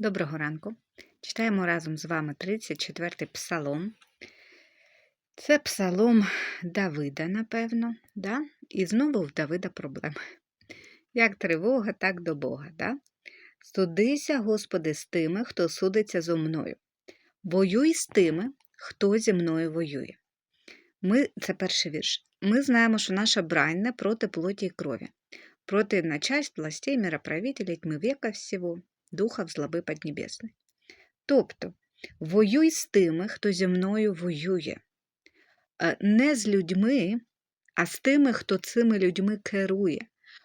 Доброго ранку. Читаємо разом з вами 34-й псалом. Це псалом Давида, напевно, да? і знову в Давида проблема. Як тривога, так до Бога. Да? Судися, Господи, з тими, хто судиться зо мною. Воюй з тими, хто зі мною воює. Ми, Це перший вірш. Ми знаємо, що наша брань не проти плоті і крові, проти начальств, властей, мироправителей, тьми века всього, духов злоби поднебесної. Тобто, воюй з тими, хто зі мною воює, Е, не з людьми, а з тими, хто цими людьми керує,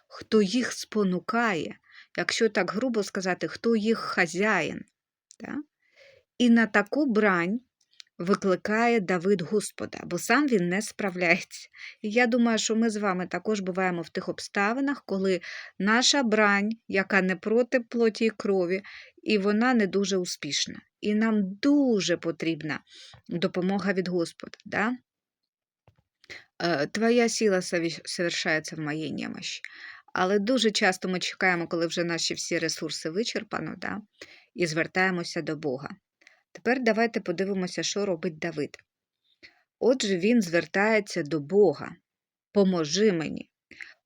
хто їх спонукає, якщо так грубо сказати, хто їх хазяїн. Так? І на таку брань викликає Давид Господа, бо сам він не справляється. І я думаю, що ми з вами також буваємо в тих обставинах, коли наша брань, яка не проти плоті і крові, і вона не дуже успішна. І нам дуже потрібна допомога від Господа. Да? Е, Твоя сила совершається в моїй немощі. Але дуже часто ми чекаємо, коли вже наші всі ресурси вичерпано, да? і звертаємося до Бога. Тепер давайте подивимося, що робить Давид. Отже, він звертається до Бога. Поможи мені,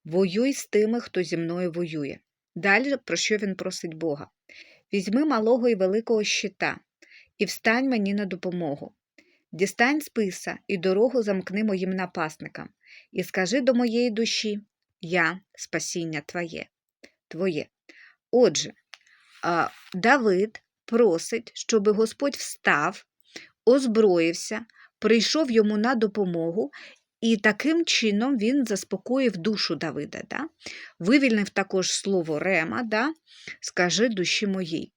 воюй з тими, хто зі мною воює. Далі, про що він просить Бога? Візьми малого і великого щита і встань мені на допомогу. Дістань списа і дорогу замкни моїм напасникам, і скажи до моєї душі Я спасіння Твоє. Твоє. Отже, Давид просить, щоб Господь встав, озброївся, прийшов йому на допомогу, і таким чином він заспокоїв душу Давида. Да? Вивільнив також слово Рема, да? скажи душі моїй.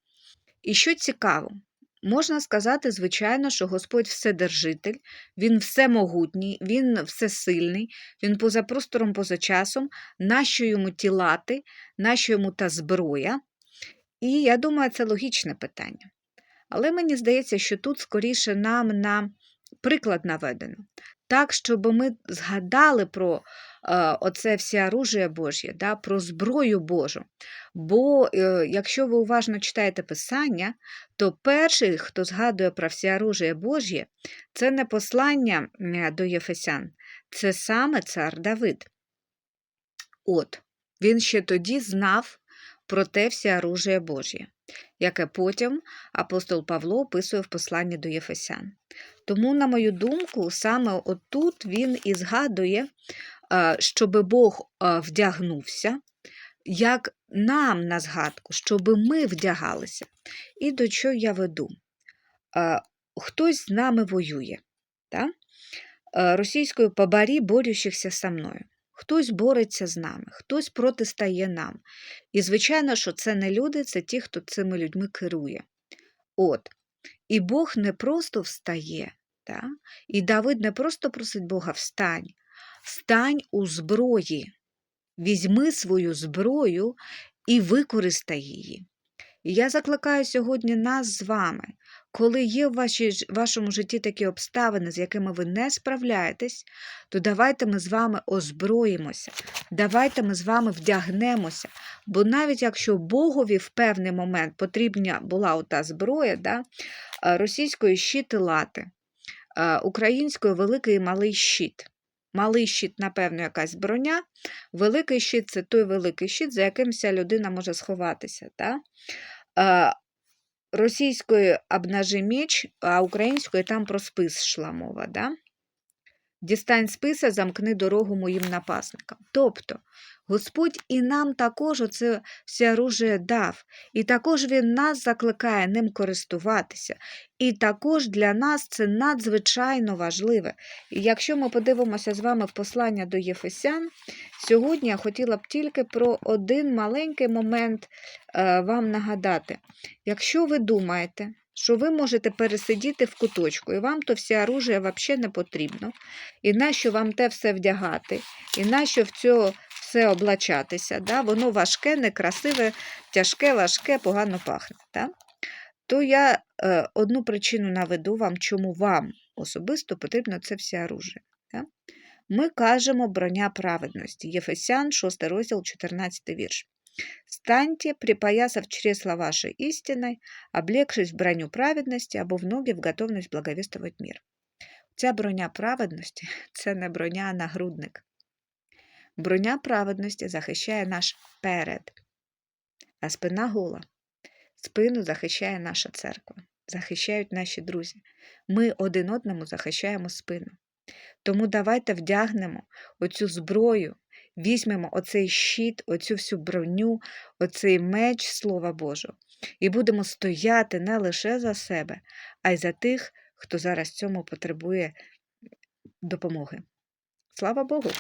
І що цікаво, можна сказати, звичайно, що Господь вседержитель, Він всемогутній, Він всесильний, Він поза простором, поза часом, нащо йому тілати, нащо йому та зброя. І я думаю, це логічне питання. Але мені здається, що тут скоріше нам на приклад наведено. Так, щоб ми згадали про е, оце все оружие Божє, да, про зброю Божу. Бо е, якщо ви уважно читаєте Писання, то перший, хто згадує про все оружие Божє, це не послання до Єфесян, це саме цар Давид. От, він ще тоді знав про те все оружие Божє, яке потім апостол Павло описує в посланні до Єфесян. Тому, на мою думку, саме отут він і згадує, щоб Бог вдягнувся, як нам на згадку, щоб ми вдягалися. І до чого я веду? Хтось з нами воює. Так? Російською побарі борющихся со мною. Хтось бореться з нами, хтось протистає нам. І, звичайно, що це не люди, це ті, хто цими людьми керує. От. І Бог не просто встає, та? і Давид не просто просить Бога встань, встань у зброї, візьми свою зброю і використай її. І я закликаю сьогодні нас з вами, коли є в вашому житті такі обставини, з якими ви не справляєтесь, то давайте ми з вами озброїмося, давайте ми з вами вдягнемося. Бо навіть якщо Богові в певний момент потрібна була ота зброя, да, російської щит і лати, українською великий і малий щит. Малий щит, напевно, якась броня, великий щит це той великий щит, за яким вся людина може сховатися. Да? Російською обнажи меч, а українською там про спис йшла мова. Да? Дістань списа, замкни дорогу моїм напасникам. Тобто Господь і нам також оце все оружие дав, і також Він нас закликає ним користуватися. І також для нас це надзвичайно важливе. І якщо ми подивимося з вами в послання до Єфесян, сьогодні я хотіла б тільки про один маленький момент е, вам нагадати. Якщо ви думаєте, що ви можете пересидіти в куточку, і вам то все оружие взагалі не потрібно, і нащо вам те все вдягати, і нащо в цього все облачатися, да? воно важке, некрасиве, тяжке, важке, погано пахне. Да? То я е, одну причину наведу вам, чому вам особисто потрібно це все оружие. Да? Ми кажемо броня праведності. Єфесян, 6 розділ, 14 вірш. Станьте, припоясав чресла вашей истиной, облегшись в броню праведності або в ноги в готовність благовістувати мір. Ця броня праведності це не броня а нагрудник. Броня праведності захищає наш перед, а спина гола. Спину захищає наша церква, захищають наші друзі. Ми один одному захищаємо спину. Тому давайте вдягнемо оцю зброю, візьмемо оцей щит, оцю всю броню, оцей меч Слова Божого, і будемо стояти не лише за себе, а й за тих, хто зараз цьому потребує допомоги. Слава Богу!